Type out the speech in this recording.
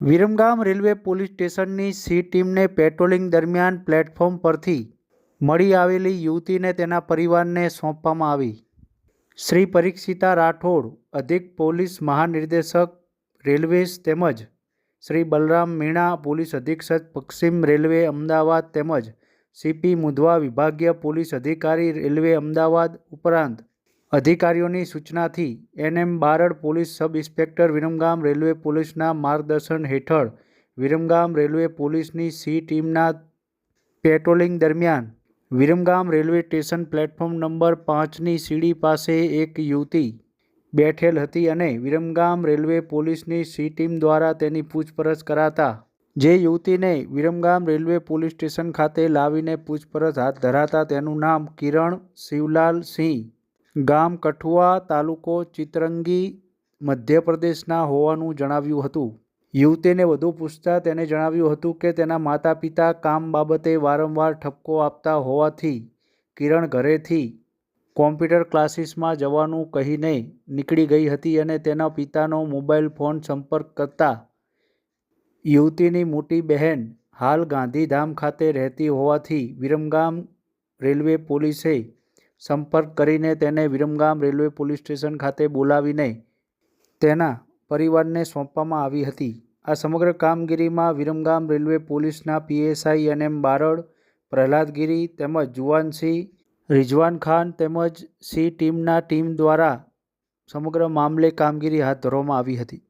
Viramgam railway police સ્ટેશનની C ટીમને patrolling દરમિયાન પ્લેટફોર્મ પરથી મળી આવેલી યુવતીને તેના પરિવારને સોંપવામાં આવી. શ્રી પરીક્ષિતા રાઠોડ, અધિક પોલીસ મહાનિર્દેશક, રેલવેઝ તેમજ શ્રી બલરામ મીણા, પોલીસ અધિક્ષક, પશ્ચિમ રેલવે અમદાવાદ તેમજ સીપી મુધવા વિભાગીય પોલીસ અધિકારી, રેલવે અમદાવાદ ઉપરાંત અધિકારીઓની સૂચનાથી N M Barad police sub inspector Viramgam railway પોલીસના માર્ગદર્શન હેઠળ વિરમગામ રેલવે પોલીસની સી ટીમના પેટ્રોલિંગ દરમિયાન Viramgam railway station platform number પાંચની સીડી પાસે એક યુવતી બેઠેલ હતી અને વિરમગામ રેલવે પોલીસની સી ટીમ દ્વારા તેની પૂછપરછ કરાતા જે યુવતીને વિરમગામ રેલવે પોલીસ સ્ટેશન ખાતે લાવીને પૂછપરછ હાથ ધરાતા તેનું નામ કિરણ શિવલાલ સિંહ ગામ કઠુઆ તાલુકો ચિતરંગી, મધ્યપ્રદેશના હોવાનું જણાવ્યું હતું. યુવતીને વધુ પૂછતા તેને જણાવ્યું હતું કે તેના માતા પિતા કામ બાબતે વારંવાર ઠપકો આપતા હોવાથી કિરણ ઘરેથી કોમ્પ્યુટર ક્લાસીસમાં જવાનું કહીને નીકળી ગઈ હતી અને તેના પિતાનો મોબાઈલ ફોન સંપર્ક કરતા યુવતીની મોટી બહેન હાલ ગાંધીધામ ખાતે રહેતી હોવાથી વિરમગામ રેલવે પોલીસે સંપર્ક કરીને તેને વિરમગામ રેલવે પોલીસ સ્ટેશન ખાતે બોલાવીને તેના પરિવારને સોંપવામાં આવી હતી. આ સમગ્ર કામગીરીમાં વિરમગામ રેલવે પોલીસના PSI N M Barad, Prahladgiri તેમજ જુવાનસિંહ રિઝવાન ખાન તેમજ સી ટીમના ટીમ દ્વારા સમગ્ર મામલે કામગીરી હાથ ધરવામાં આવી હતી.